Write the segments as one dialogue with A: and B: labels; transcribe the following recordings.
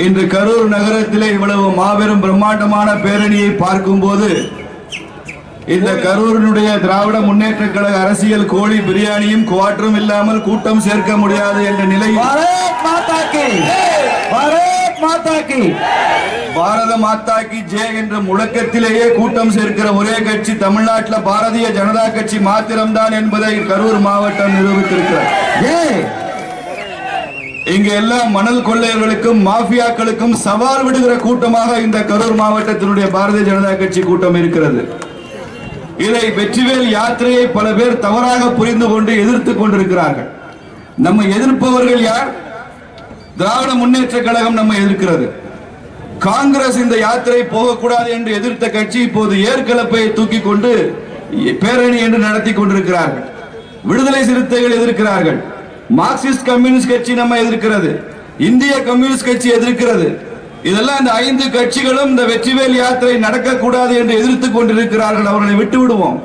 A: இன்று கரூர் நகரத்திலே இவ்வளவு மாபெரும் பிரம்மாண்டமான பேரணியை பார்க்கும்போது இந்த கரூரினுடைய திராவிட முன்னேற்ற கழக அரசியல் கோழி பிரியாணியும் குவாட்டரும் இல்லாமல் கூட்டம் சேர்க்க முடியாது என்ற நிலையில்
B: பாரத் மாதா கி. பாரத் மாதா கி.
A: பாரத மாதா கி ஜெய் என்ற முழக்கத்திலேயே கூட்டம் சேர்க்கிற ஒரே கட்சி தமிழ்நாட்டில் பாரதிய ஜனதா கட்சி மாத்திரம்தான் என்பதை கரூர் மாவட்டம் நிரூபித்திருக்கிறது.
B: ஜெய்
A: இங்க எல்லாம் மணல் கொள்ளையர்களுக்கும் மாஃபியாக்களுக்கும் சவால் விடுகிற கூட்டமாக இந்த கரூர் மாவட்டத்தினுடைய பாரதிய ஜனதா கட்சி கூட்டம் இருக்கிறது. இதை வெற்றிவேல் யாத்திரையை பல பேர் தவறாக புரிந்து கொண்டு எதிர்த்து கொண்டிருக்கிறார்கள். நம்ம எதிர்ப்பவர்கள் யார்? திராவிட முன்னேற்ற கழகம் நம்ம எதிர்க்கிறது. காங்கிரஸ் இந்த யாத்திரை போகக்கூடாது என்று எதிர்த்த கட்சி இப்போது ஏற்கலப்பை தூக்கி கொண்டு பேரணி என்று நடத்தி கொண்டிருக்கிறார்கள். விடுதலை சிறுத்தைகள் எதிர்க்கிறார்கள். மார்க்சிஸ்ட் கம்யூனிஸ்ட் கட்சி நம்ம எதிர்க்கிறது இந்திய கம்யூனிஸ்ட் கட்சி எதிர்க்கிறது. இதெல்லாம் இந்த ஐந்து கட்சிகளும் இந்த வெற்றிவேல் யாத்திரை நடக்கக்கூடாது என்று எதிர்த்துக் கொண்டிருக்கிறார்கள். அவர்களை விட்டு விடுவோம்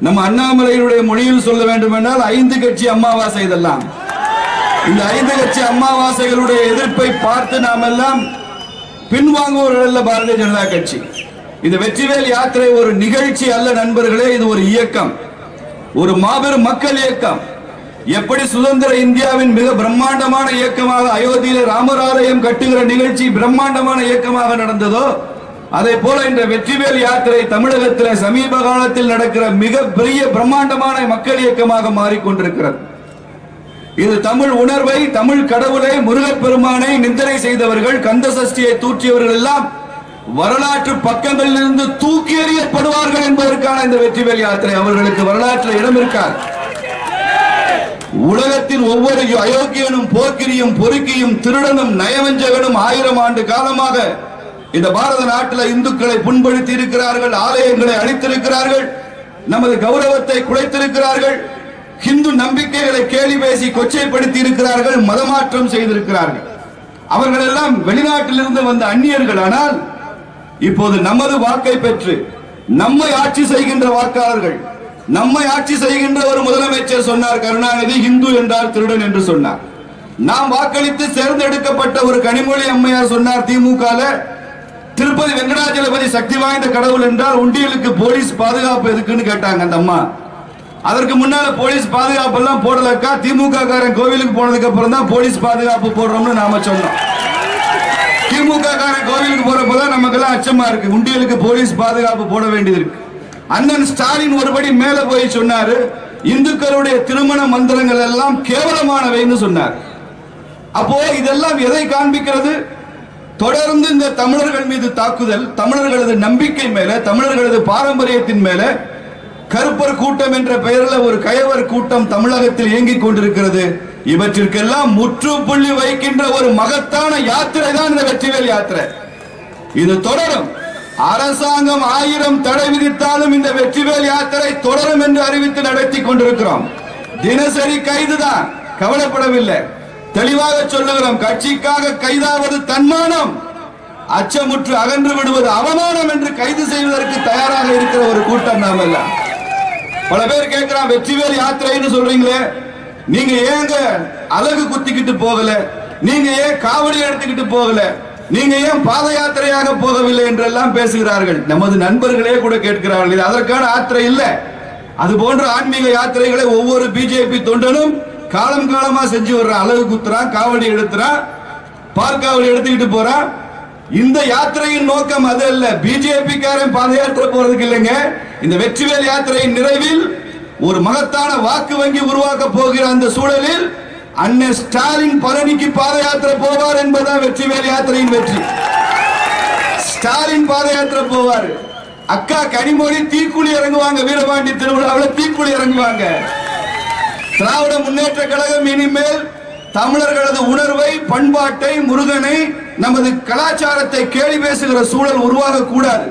A: நம்ம அண்ணாமலையினுடைய மொழியில் சொல்ல வேண்டும் என்றால் ஐந்து கட்சி அமாவாசை இதெல்லாம். இந்த ஐந்து கட்சி அமாவாசைகளுடைய எதிர்ப்பை பார்த்து நாம் எல்லாம் பின்வாங்குவவர்கள் அல்ல பாரதிய ஜனதா கட்சி. இந்த வெற்றிவேல் யாத்திரை ஒரு நிகழ்ச்சி அல்ல நண்பர்களே இது ஒரு இயக்கம். ஒரு மாபெரும் மக்கள் இயக்கம். எப்படி சுதந்திர இந்தியாவின் மிக பிரம்மாண்டமான இயக்கமாக அயோத்தியில ராமர் ஆலயம் கட்டுகிற நிகழ்ச்சி பிரம்மாண்டமான இயக்கமாக நடந்ததோ அதை போல இந்த வெற்றிவேல் யாத்திரை தமிழகத்தில் சமீப காலத்தில் நடக்கிற மிக பெரிய பிரம்மாண்டமான மக்கள் இயக்கமாக மாறிக்கொண்டிருக்கிறது. இது தமிழ் உணர்வை தமிழ் கடவுளை முருகப்பெருமானை நிந்தனை செய்தவர்கள் கந்த சஷ்டியை தூற்றியவர்கள் எல்லாம் வரலாற்று பக்கங்களிலிருந்து தூக்கி எறியப்படுவார்கள் என்பதற்கான இந்த வெற்றிவேல் யாத்திரை. அவர்களுக்கு வரலாற்றில் இடம் இருக்காது. உலகத்தின் ஒவ்வொரு அயோக்கியனும் போக்கிரியும் பொறுக்கியும் திருடனும் நயவஞ்சகனும் ஆயிரம் ஆண்டு காலமாக இந்த பாரத நாட்டில் இந்துக்களை புண்படுத்தி இருக்கிறார்கள் ஆலயங்களை அழித்திருக்கிறார்கள் நமது கௌரவத்தை குலைத்திருக்கிறார்கள் ஹிந்து நம்பிக்கைகளை கேலி பேசி கொச்சைப்படுத்தி இருக்கிறார்கள் மதமாற்றம் செய்திருக்கிறார்கள். அவர்கள் எல்லாம் வெளிநாட்டிலிருந்து வந்த அந்நியர்கள். ஆனால் இப்போது நமது வாக்கை பெற்று நம்மை ஆட்சி செய்கின்ற வாக்காளர்கள் நம்மை ஆட்சி செய்கின்ற ஒரு முதலமைச்சர் சொன்னார் கருணாநிதி இந்து என்றால் திருடன் என்று சொன்னார். நாம் வாக்களித்து தேர்ந்தெடுக்கப்பட்ட ஒரு கனிமொழி அம்மையார் சொன்னார் திமுக திருப்பதி வெங்கடாஜலபதி சக்தி வாய்ந்த கடவுள் என்றால் உண்டியலுக்கு போலீஸ் பாதுகாப்பு எதுக்குன்னு கேட்டாங்க அந்த அம்மா. அதற்கு முன்னால போலீஸ் பாதுகாப்பு எல்லாம் போடலக்கா? திமுக காரன் கோவிலுக்கு போனதுக்கு அப்புறம் தான் போலீஸ் பாதுகாப்பு போடுறோம்னு நாம சொன்னோம். திமுக காரன் கோவிலுக்கு போறப்பதான் நமக்கு எல்லாம் அச்சமா இருக்கு. உண்டியலுக்கு போலீஸ் பாதுகாப்பு போட வேண்டியது இருக்கு. அண்ணன் ஸ்டாலின் ஒருபடி மேல போய் சொன்னாரு இந்துக்களுடைய திருமண மந்திரங்கள் எல்லாம் கேவலமானவைன்னு சொன்னார். அப்போ இதெல்லாம் எதை காண்பிக்கிறது? தொடர்ந்து இந்த தமிழர்கள் மீது தாக்குதல் தமிழர்களது நம்பிக்கை மேல தமிழர்களது பாரம்பரியத்தின் மேல கருப்பர் கூட்டம் என்ற பெயரில் ஒரு கயவர் கூட்டம் தமிழகத்தில் இயங்கிக் கொண்டிருக்கிறது. இவற்றிற்கெல்லாம் முற்றுப்புள்ளி வைக்கின்ற ஒரு மகத்தான யாத்திரை தான் இந்த வெற்றிவேல் யாத்திரை. இது தொடரும். அரசாங்கம் ஆயிரம் தடை விதித்தாலும் இந்த வெற்றிவேல் யாத்திரை தொடரும் என்று அறிவித்து நடத்தி கொண்டிருக்கிறோம். தினசரி கைதுதான். கவலைப்படவில்லை. தெளிவாக சொல்லுகிறோம். கட்சிக்காக கைதாவது தன்மானம். அச்சமுற்று அகன்று விடுவது அவமானம் என்று கைது செய்வதற்கு தயாராக இருக்கிற ஒரு கூட்டம் நாம் எல்லாம். பல பேர் கேட்கிறான் வெற்றிவேல் யாத்திரைன்னு சொல்றீங்களே. நீங்க ஏங்க அழகு குத்திக்கிட்டு போகல? நீங்க ஏன் காவடி எடுத்துக்கிட்டு போகல? நீங்க ஏன் பாத யாத்திரையாக போகவில்லை என்றெல்லாம் பேசுகிறார்கள்? நமது நண்பர்களே கூட கேட்கிறார்கள் இது அதற்கான யாத்திரை இல்லை. அது போன்ற ஆன்மீக யாத்திரைகளை ஒவ்வொரு பிஜேபி தொண்டனும் காலம் காலமா செஞ்சு வர்றான் அழகு குத்துறான் காவடி எடுத்துறான் பார்க்காவடி எடுத்துக்கிட்டு போறான். இந்த யாத்திரையின் நோக்கம் அது அல்ல. பிஜேபிக்காரன் பாத யாத்திரை போறதுக்கு இல்லைங்க. இந்த வெற்றிவேல் யாத்திரையின் நிறைவில் ஒரு மகத்தான வாக்கு வங்கி உருவாக்க போகிற அந்த சூழலில் அண்ணன் ஸ்டாலின் பழனிக்கு பாத யாத்திரை போவார் என்பதுதான் வெற்றிவேல் யாத்திரையின் வெற்றி. ஸ்டாலின் பாத யாத்திரை போவார். அக்கா கனிமொழி தீக்குழி இறங்குவாங்க வீரபாண்டி திருவிழாவில் தீக்குழி இறங்குவாங்க. திராவிட முன்னேற்ற கழகம் இனிமேல் தமிழர்களது உணர்வை பண்பாட்டை முருகனை நமது கலாச்சாரத்தை கேலி பேசுகிற சூழல் உருவாக கூடாது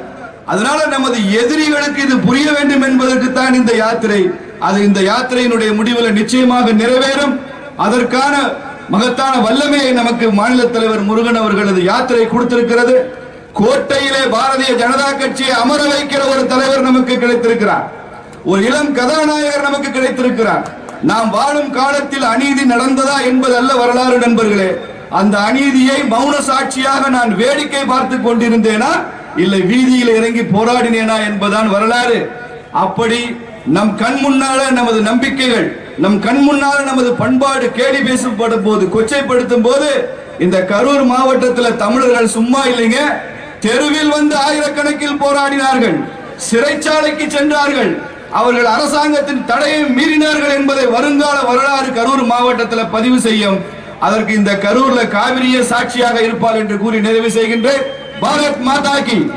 A: அதனால நமது எதிரிகளுக்கு இது புரிய வேண்டும் என்பதற்கு தான் இந்த யாத்திரை. அது இந்த யாத்திரையினுடைய முடிவில் நிச்சயமாக நிறைவேறும். அதற்கான மகத்தான வல்லமையை நமக்கு மாநில தலைவர் முருகன் அவர்களது யாத்திரை கொடுத்திருக்கிறது. கோட்டையிலே பாரதிய ஜனதா கட்சியை அமர வைக்கிற ஒரு தலைவர் நமக்கு கிடைத்திருக்கிறார். ஒரு இளம் கதாநாயகர் நமக்கு கிடைத்திருக்கிறார். நாம் வாழும் காலத்தில் அநீதி நடந்ததா என்பது அல்ல வரலாறு நண்பர்களே. அந்த அநீதியை மௌன சாட்சியாக நான் வேடிக்கை பார்த்து கொண்டிருந்தேனா? இல்லை வீதியில் இறங்கி போராடினேனா என்பதான் வரலாறு. அப்படி நம் கண் முன்னால நமது நம்பிக்கைகள் நம் கண் முன்னால நமது பண்பாடு கேலி பேசப்படும் போது கொச்சைப்படுத்தும் போது இந்த கரூர் மாவட்டத்தில் தமிழர்கள் சும்மா இல்லைங்க. தெருவில் வந்து ஆயிரக்கணக்கில் போராடினார்கள். சிறைச்சாலைக்கு சென்றார்கள். அவர்கள் அரசாங்கத்தின் தடையை மீறினார்கள் என்பதை வருங்கால வரலாறு கரூர் மாவட்டத்தில் பதிவு செய்யும். அதற்கு இந்த கரூர்ல காவிரியே சாட்சியாக இருப்பார் என்று கூறி நிறைவு செய்கின்றேன். பாரத் மாதா கி.